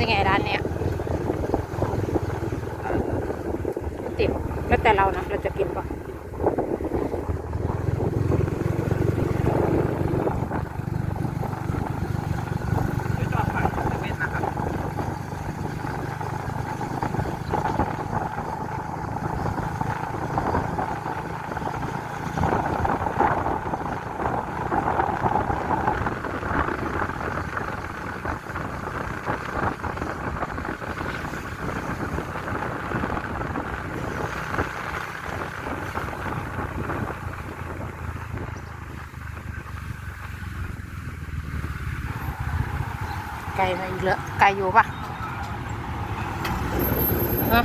นี่ไงร้านเนี้ยติดแล้วแต่เรานะเราจะกินปะ ไม่จอดขายเซเว่นนะครับ ไก่มาอีกแล้วไก่อยู่ปะฮะ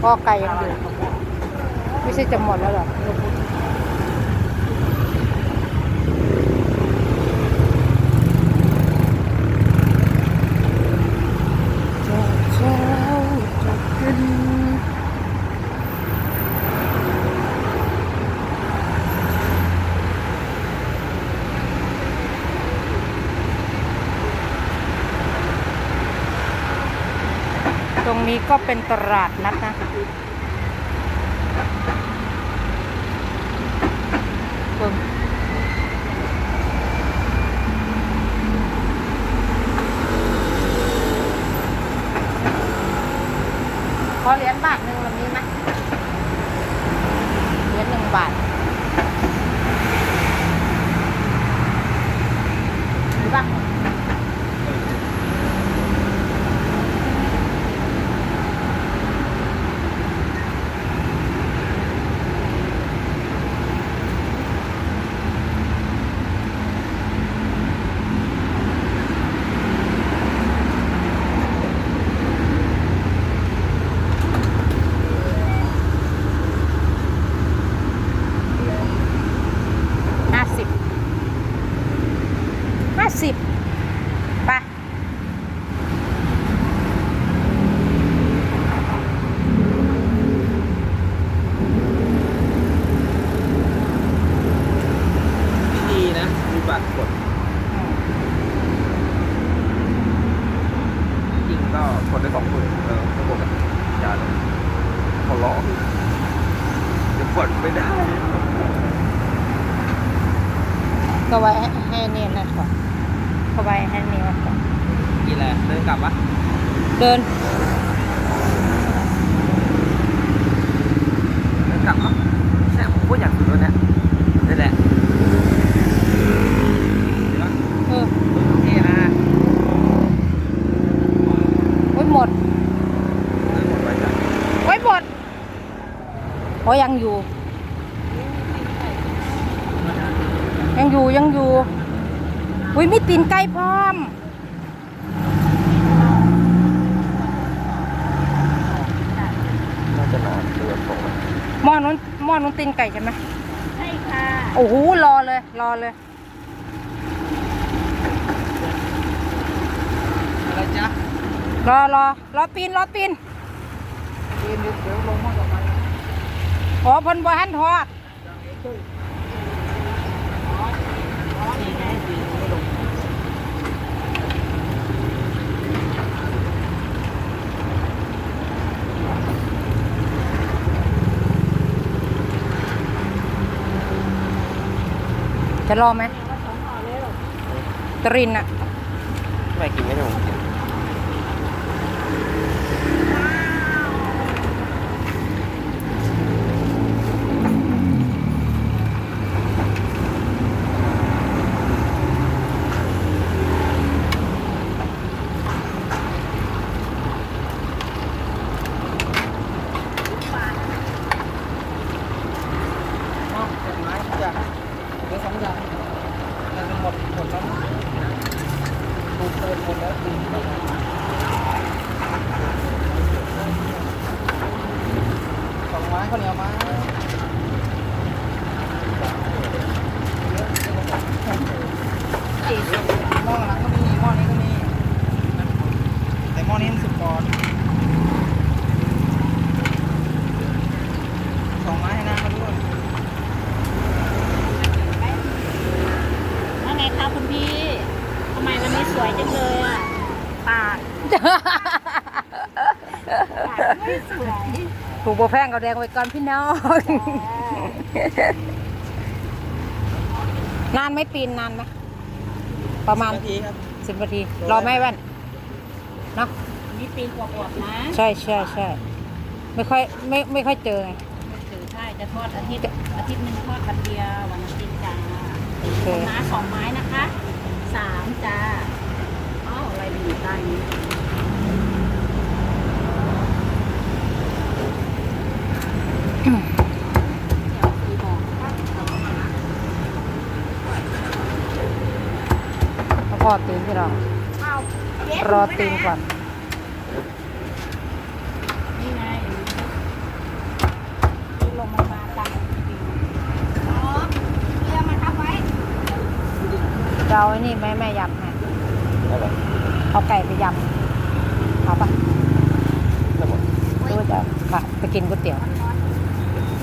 พ่อไก่ยังอยู่ไม่ใช่จะหมดแล้วหรอ จะเช้าจะขึ้น ตรงนี้ก็เป็นตลาดนัดนะ เบิ่งขอเหรียญบาทหนึ่งวันนี้ไหมเหรียญหนึ่งบาทมีปะ ห้าสิบห้าสิบไป ดีนะ มีบัตรกดจริง ก็กดได้สองคนเออถ้ากดกับจานเขาล้อจะกดไม่ได้ก็ไว้ให้ให้เนี่ยนะก่อนก็ไว้ให้เนี่ยก่อนกินอะไรเดินกลับวะเดินเดินกลับวะใช่ผมก็อยากซื้อรถเนี้ยนี่แหละเห็นปะ เออ โอเคนะ โอ้ยหมด เออหมดไปจ้ะ โอ้ยหมด โอ้ยยังอยู่ ยังอยู่ยังอยู่ อุ้ยมีตีนไก่พร้อม น่าจะนอนเรือตกหม้อนู้นหม้อนู้นตีนไก่ใช่ไหมใช่ค่ะ โอ้โหรอเลย รอเลย อะไรจ๊ะรอรอรอปีนรอปีน เดี๋ยวเดี๋ยวลงมาต่อไปขอเพิ่นบ่หันทอดจะรอไหมตรินอะไม่กินไม่ถูก อ๋อเจ็ดไม้จ้ะเหลือสองอย่างแต่จะหมดหมดแล้วนะดูเติมหมดแล้วดูสองไม้ ข้าวเหนียวไม้หม้อหลังก็มีหม้อนี้ก็มี แต่หม้อนี้มันสุดก่อนสองไม้ให้น้ำมาด้วยว่าไงคะคุณพี่ทำไมวันนี้สวยจังเลยอะปากไม่สวย ถูกโบแพงก็แดงไว้ก่อนพี่น้อง นานไหมปีนนานไหมประมาณนาทีครับ สิบนาที รอไหมแว่นเนาะนี่ปีกว่าๆนะใช่ใช่ใช่ไม่ค่อยไม่ไม่ค่อยเจอไงถือใช่จะทอดอาทิตย์อาทิตย์หนึ่งทอดกันเดียววันอาทิตย์จ้าโอเคม้าสองไม้นะคะสามจ้าอ้าวอะไรมันอยู่ใต้นี้ เดี๋ยวสีบอกว่าแล้วก็ตีนพี่น้องอ้าวเย็ดรอตีนก่อนนี่ไงนี่ลงมามาตังอ๋อเรือมาทับไว้จะเอาไอ้นี่ไหมแม่ยำให้อะไรเอาไก่ไปยำเอาปะทั้งหมดหรือว่าจะค่ะไปกินก๋วยเตี๋ยว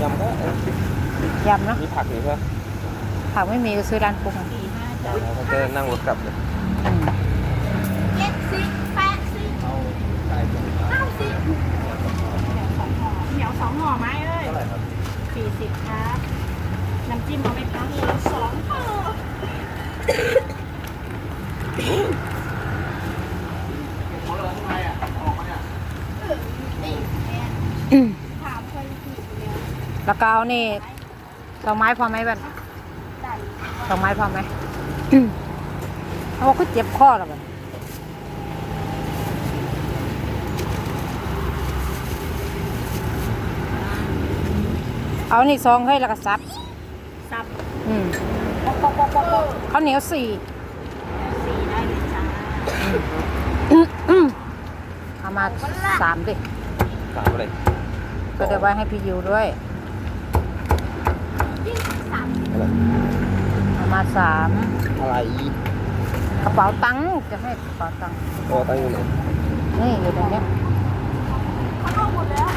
ยำก็เออยำเนาะมีผักนี่ใช่ไหมผักไม่มีก็ซื้อร้านปรุงสี่ห้าจ้าเราจะนั่งรถกลับเลยอืมเจ็ดสิบแปดสิบเอาไก่เป็นเก้าสิบเหนียวสองห่อเหนียวสองห่อไหมเอ้ยเท่าไหร่ครับสี่สิบครับน้ำจิ้มเอาไหมคะเหลือสองห่ออืม ถามคนที่เดียว แล้วก็เอานี่ดอกไม้พอไหมแว่นได้ดอกไม้พอไหมอืมเอาว่าก็เจ็บคอแล้วกันเอานี่ซองให้แล้วก็ซับซับอืมปอกปอกปอกปอกปอกข้าวเหนียวสี่สี่ได้เลยจ้าอืมอืมเอามาสามดิสามอะไรก็เดี๋ยวไว้ให้พี่ยูด้วย ยิ่งสาม อะไร เอามา สามอะไรกระเป๋าตังค์จะให้กระเป๋าตังค์ก็ตั้งอยู่ไหนนี่อยู่ตรงเนี้ยเขาเอาหมดแล้ว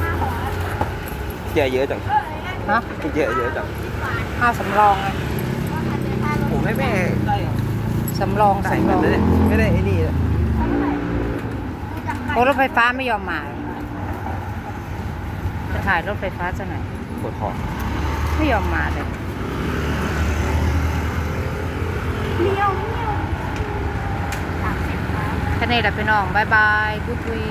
ห้าห่อแล้วแย่เยอะจังฮะแย่เยอะจังห้าสำรองไงผมให้แม่ได้สำรองใส่สำรมัอนงเลยไม่ได้ไอ้นี่นะโอ้รถไฟฟ้าไม่ยอมมา จะถ่ายรถไฟฟ้าจะไหนอยปวดคอไม่ยอมมาเลยเมียวเมียวสามสิบครับแค่นี้แหละพี่น้องบายบายกุ๊ดวี